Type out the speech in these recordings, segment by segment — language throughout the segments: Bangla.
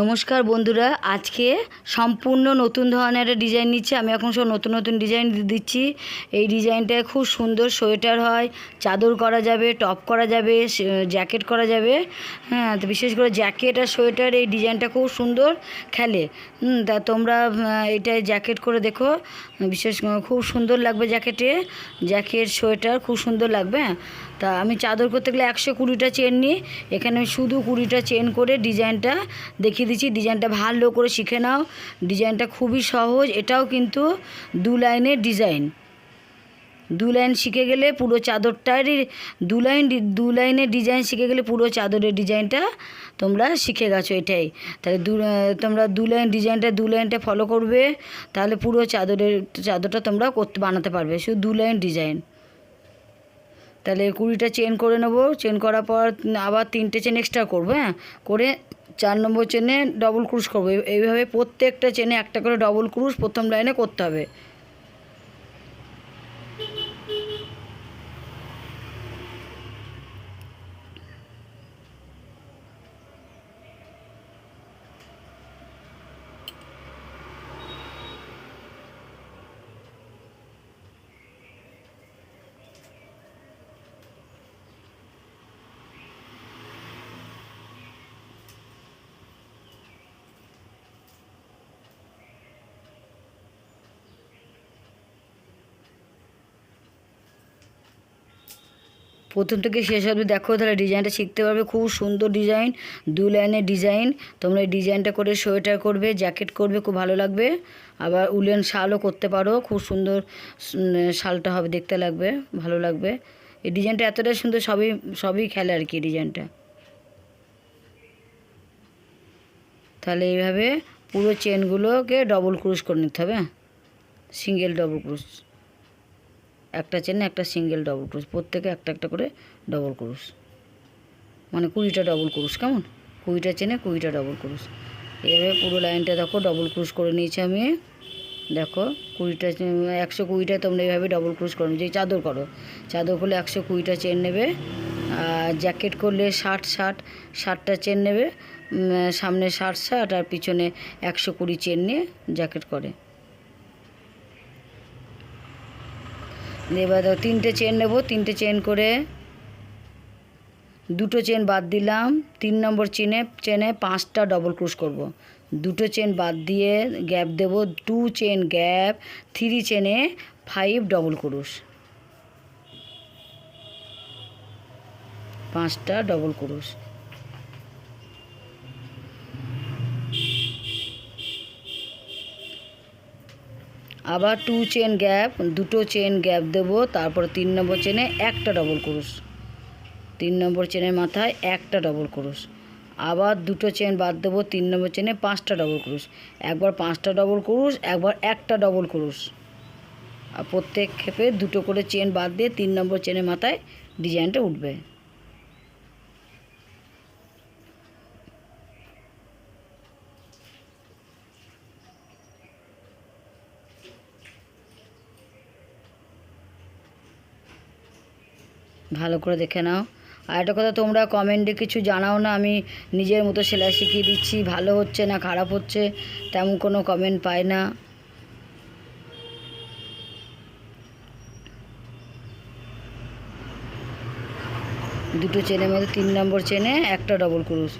নমস্কার বন্ধুরা আজকে সম্পূর্ণ নতুন ধরনের একটা ডিজাইন নিচ্ছে। আমি এখন সব নতুন নতুন ডিজাইন দিচ্ছি। এই ডিজাইনটা খুব সুন্দর সোয়েটার হয় চাদর করা যাবে টপ করা যাবে জ্যাকেট করা যাবে। হ্যাঁ তো বিশেষ করে জ্যাকেট আর সোয়েটার এই ডিজাইনটা খুব সুন্দর খেলে। তা তোমরা আহ, এটা জ্যাকেট করে দেখো। বিশেষ খুব সুন্দর লাগবে জ্যাকেটে জ্যাকেট সোয়েটার খুব সুন্দর লাগবে। হ্যাঁ তা আমি চাদর করতে গেলে একশো কুড়িটা চেন নিই। এখানে আমি শুধু কুড়িটা চেন করে ডিজাইনটা দেখিয়ে দিচ্ছি। ডিজাইনটা ভালো করে শিখে নাও। ডিজাইনটা খুবই সহজ। এটাও কিন্তু দু লাইনের ডিজাইন। দু লাইন শিখে গেলে পুরো চাদরটারই দু লাইন দু লাইনের ডিজাইন শিখে গেলে পুরো চাদরের ডিজাইনটা তোমরা শিখে গেছো এটাই। তাহলে দু, তোমরা দু লাইন ডিজাইনটা দু লাইনটা ফলো করবে। তাহলে পুরো চাদরের, চাদরটা তোমরা করতে, বানাতে পারবে। শুধু দু লাইন ডিজাইন। তাহলে কুড়িটা চেন করে নেব। চেন করার পর আবার তিনটে চেন এক্সট্রা করব হ্যাঁ? করে চার নম্বর চেনে ডবল ক্রুশ করব। এইভাবে প্রত্যেকটা চেনে একটা করে ডবল ক্রুশ প্রথম লাইনে করতে হবে। প্রথম থেকে শেষ অবধি দেখো, তাহলে ডিজাইনটা শিখতে পারবে। খুব সুন্দর ডিজাইন, দু লাইনের ডিজাইন। তোমরা এই ডিজাইনটা করে সোয়েটার করবে, জ্যাকেট করবে, খুব ভালো লাগবে। আবার উলেন শালও করতে পারো, খুব সুন্দর শালটা হবে, দেখতে লাগবে, ভালো লাগবে। এই ডিজাইনটা এতটাই সুন্দর, সবই সবই খেলে আর কি ডিজাইনটা। তাহলে এইভাবে পুরো চেনগুলোকে ডবল ক্রুশ করে নিতে হবে সিঙ্গেল ডবল ক্রুশ একটা চেনে একটা সিঙ্গেল ডবল ক্রুশ প্রত্যেকে একটা একটা করে ডবল ক্রুশ মানে কুড়িটা ডবল ক্রুশ কেমন? কুড়িটা চেনে কুড়িটা ডবল ক্রুশ এভাবে পুরো লাইনটা দেখো ডবল ক্রুশ করে নিয়েছি আমি। দেখো, কুড়িটা একশো কুড়িটা তোমরা এইভাবে ডবল ক্রুশ করো। যে চাদর করো, চাদর করলে একশো কুড়িটা চেন নেবে। আর জ্যাকেট করলে ষাট ষাট, ষাটটা চেন নেবে। সামনে ষাট ষাট, আর পিছনে একশো কুড়ি চেন নিয়ে জ্যাকেট করে। এবার তিনটে চেন নেব, তিনটে চেন করে দুটো চেন বাদ দিলাম। তিন নম্বর চেনে চেনে পাঁচটা ডবল ক্রুশ করব। দুটো চেন বাদ দিয়ে গ্যাপ দেব টু চেন গ্যাপ থ্রি চেনে ফাইভ ডবল ক্রুশ পাঁচটা ডবল ক্রুশ আবার টু চেন গ্যাপ দুটো চেন গ্যাপ দেব, তারপর তিন নম্বর চেনে একটা ডবল ক্রুশ তিন নম্বর চেনের মাথায় একটা ডবল ক্রুশ আবার দুটো চেন বাদ দেবো, তিন নম্বর চেনে পাঁচটা ডবল ক্রুশ একবার পাঁচটা ডবল ক্রুশ একবার একটা ডবল ক্রুশ আর প্রত্যেক ক্ষেপে দুটো করে চেন বাদ দিয়ে তিন নম্বর চেনের মাথায় ডিজাইনটা উঠবে। ভালো করে দেখে নাও। আর একটা কথা, তোমরা কমেন্টে কিছু জানাও না, আমি নিজের মতো সেলাই শিখিয়ে দিচ্ছি, ভালো হচ্ছে না খারাপ হচ্ছে, তেমন কোনো কমেন্ট পাই না। দুটো চেনের মধ্যে তিন নম্বর চেনে একটা ডবল ক্রুশ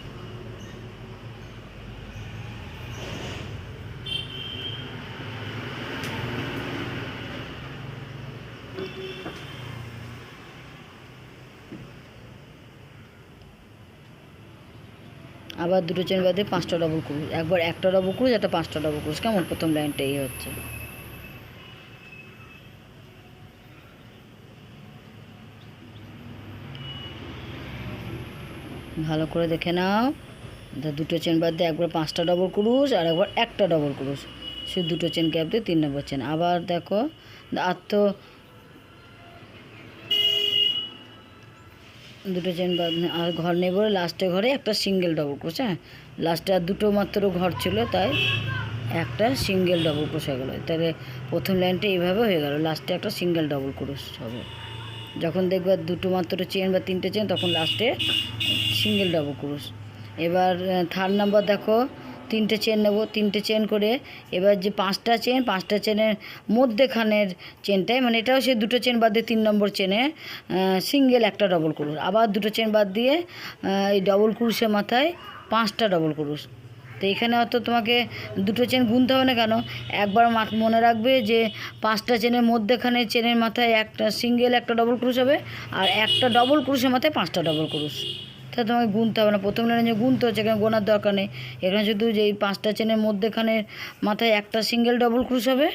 আবার দুটো চেন বাদে পাঁচটা ডবল ক্রুশ একবার একটা ডবল ক্রুশ একটা পাঁচটা ডবল ক্রুশ কেমন প্রথম লাইনটা এই হচ্ছে? ভালো করে দেখে নাও। দুটো চেন বাদ দিয়ে একবার পাঁচটা ডবল ক্রুশ আর একবার একটা ডবল ক্রুশ শুধু দুটো চেন গ্যাপ দিয়ে তিন নম্বর চেন। আবার দেখো, আর তো দুটো চেন আর ঘর নেই বলে লাস্টে ঘরে একটা সিঙ্গেল ডবল ক্রোশ হ্যাঁ? লাস্টে আর দুটো মাত্র ঘর ছিল, তাই একটা সিঙ্গেল ডবল ক্রোশ হয়ে গেলো। তাহলে প্রথম লাইনটা এইভাবে হয়ে গেল লাস্টে একটা সিঙ্গেল ডবল ক্রোশ হবে। যখন দেখবে দুটো মাত্র চেন বা তিনটে চেন তখন লাস্টে সিঙ্গেল ডবল ক্রোশ এবার থার্ড নাম্বার দেখো তিনটে চেন নেব, তিনটে চেন করে। এবার যে পাঁচটা চেন পাঁচটা চেনের মধ্যেখানের চেনটায় মানে এটাও সে দুটো চেন বাদ দিয়ে তিন নম্বর চেনে সিঙ্গেল একটা ডবল ক্রুশ আবার দুটো চেন বাদ দিয়ে এই ডবল ক্রুশের মাথায় পাঁচটা ডবল ক্রুশ তো এখানে অত তোমাকে দুটো চেন গুনতে হবে না কেন? একবার মনে রাখবে যে পাঁচটা চেনের মধ্যেখানে চেনের মাথায় একটা সিঙ্গেল একটা ডবল ক্রুশ হবে, আর একটা ডবল ক্রুশের মাথায় পাঁচটা ডবল ক্রুশ। তাহলে তোমাকে গুনতে হবে না। প্রথম লাইনে যে গুনতে হচ্ছে এখানে গোনার দরকার নেই। এখানে শুধু যে এই পাঁচটা চেনের মধ্যেখানে মাথায় একটা সিঙ্গেল ডবল ক্রুশ হবে,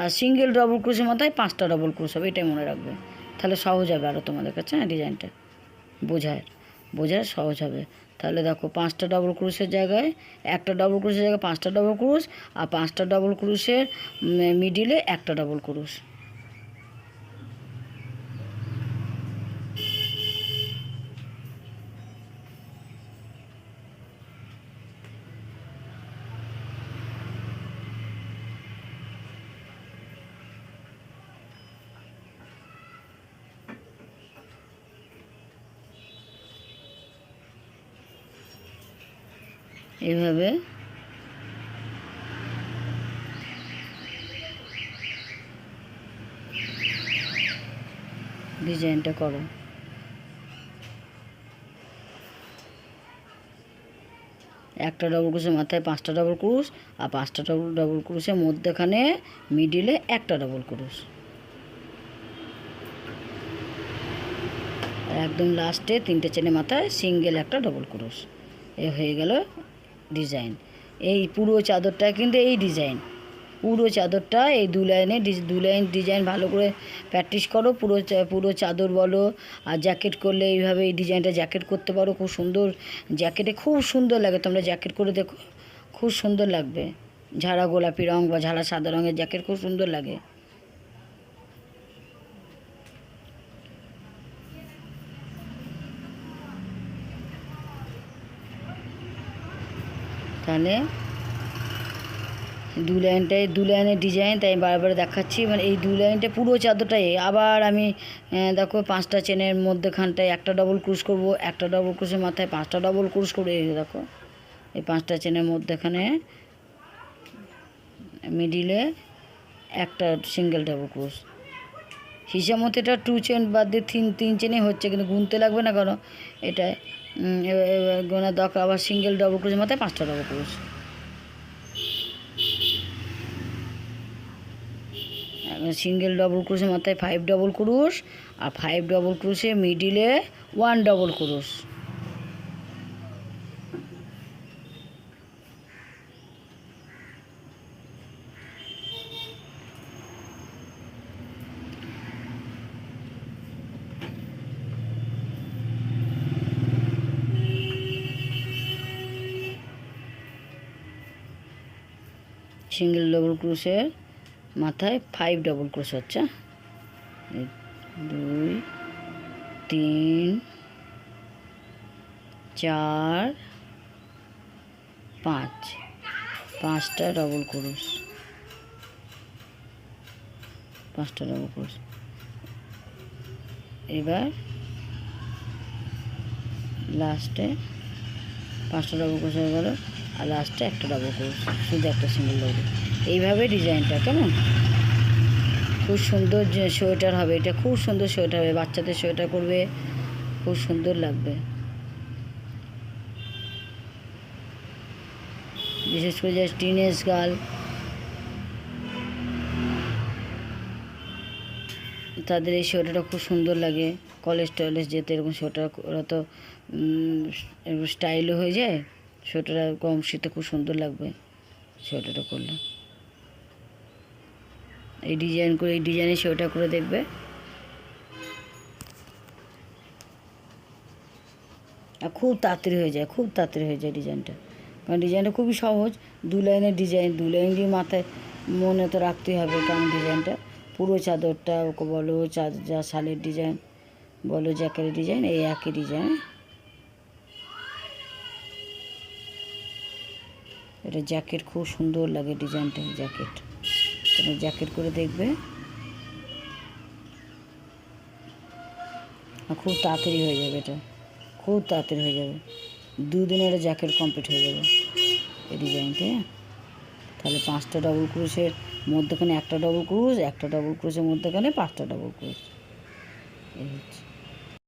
আর সিঙ্গেল ডবল ক্রুশের মাথায় পাঁচটা ডবল ক্রুশ হবে, এটাই মনে রাখবে। তাহলে সহজ হবে আরও তোমাদের কাছে হ্যাঁ ডিজাইনটা। বোঝায়। বোঝায়, সহজ হবে। তাহলে দেখো, পাঁচটা ডবল ক্রুশের জায়গায় একটা ডবল ক্রুশের জায়গায় পাঁচটা ডবল ক্রুশ আর পাঁচটা ডবল ক্রুশের মিডিলে একটা ডবল ক্রুশ এইভাবে। ডিজাইনটা করো। একটা ডবল ক্রুশের মাথায় পাঁচটা ডবল ক্রুশ আর পাঁচটা ডবল ডবল ক্রুশের মধ্যেখানে মিডিলে একটা ডবল ক্রুশ একদম লাস্টে তিনটে চেনের মাথায় সিঙ্গেল একটা ডবল ক্রুশ এ হয়ে গেল ডিজাইন। এই পুরো চাদরটা কিন্তু এই ডিজাইন। পুরো চাদরটা এই দু লাইনে দু লাইন ডিজাইন ভালো করে প্র্যাকটিস করো। পুরো পুরো চাদর বলো, আর জ্যাকেট করলে এইভাবে এই ডিজাইনটা জ্যাকেট করতে পারো। খুব সুন্দর জ্যাকেটে খুব সুন্দর লাগে। তোমরা জ্যাকেট করে দেখো, খুব সুন্দর লাগবে। ঝাড়া গোলাপি রঙ বা ঝাড়া সাদা রঙের জ্যাকেট খুব সুন্দর লাগে। তাহলে দু লাইনটায় দু লাইনের ডিজাইন তাই বারবার দেখাচ্ছি। মানে এই দু লাইনটা পুরো চাদরটাই। আবার আমি দেখো পাঁচটা চেনের মধ্যেখানটায় একটা ডবল ক্রুশ করব, একটা ডবল ক্রুশের মাথায় পাঁচটা ডবল ক্রুশ করব। এই দেখো, এই পাঁচটা চেনের মধ্যেখানে মিডিলে একটা সিঙ্গেল ডবল ক্রুশ হিসাব মতো এটা টু চেন বাদ দিয়ে তিন তিন চেনে হচ্ছে, কিন্তু গুনতে লাগবে না কেন? এটা গোনার দরকার আবার সিঙ্গেল ডবল ক্রুশের মাথায় পাঁচটা ডবল ক্রুশ সিঙ্গেল ডবল ক্রোশের মাথায় ফাইভ ডবল ক্রুশ আর ফাইভ ডবল ক্রুশে মিডিলে ওয়ান ডবল ক্রুশ সিঙ্গেল ডবল ক্রুশের মাথায় ফাইভ ডবল ক্রোশ হচ্ছে। দুই, তিন, চার, পাঁচ। পাঁচটা ডবল ক্রোশ পাঁচটা ডবল ক্রোশ এবার লাস্টে পাঁচটা ডবল ক্রোশ হয়ে গেল। আর লাস্টে একটা ডবল ক্রোশ শুধু একটা সিঙ্গেল ডবল এইভাবে ডিজাইনটা, কেমন? খুব সুন্দর সোয়েটার হবে, এটা খুব সুন্দর সোয়েটার হবে, বাচ্চাদের সোয়েটার করবে খুব সুন্দর লাগবে। বিশেষ করে যে টিনেজ গার্ল তাদের এই সোয়েটারটা খুব সুন্দর লাগে। কলেজ টলেজ যেতে এরকম সোয়েটার ওরা তো স্টাইলও হয়ে যায়। সোয়েটার কম শীতে খুব সুন্দর লাগবে সোয়েটারটা করলে। এই ডিজাইন করে, এই ডিজাইনে সোয়েটার করে দেখবে। আর খুব তাড়াতাড়ি হয়ে যায়, খুব তাড়াতাড়ি হয়ে যায় ডিজাইনটা কারণ ডিজাইনটা খুবই সহজ, দু লাইনের ডিজাইন দু লাইন দিয়ে মাথায় মনে তো রাখতেই হবে, কারণ ডিজাইনটা পুরো চাদরটা, ওকে বলো চাদ যা শালের ডিজাইন বলো, জ্যাকেটের ডিজাইন এই একই ডিজাইন এটা জ্যাকেট খুব সুন্দর লাগে ডিজাইনটা, জ্যাকেট। তোমরা জ্যাকেট করে দেখবে। খুব তাড়াতাড়ি হয়ে যাবে এটা। খুব তাড়াতাড়ি হয়ে যাবে। দুদিনের জ্যাকেট কমপ্লিট হয়ে যাবে এই ডিজাইনটা। তাহলে পাঁচটা ডবল ক্রুশের মধ্যেখানে একটা ডবল ক্রুশ একটা ডবল ক্রুশের মধ্যেখানে পাঁচটা ডবল ক্রুশ এই হচ্ছে।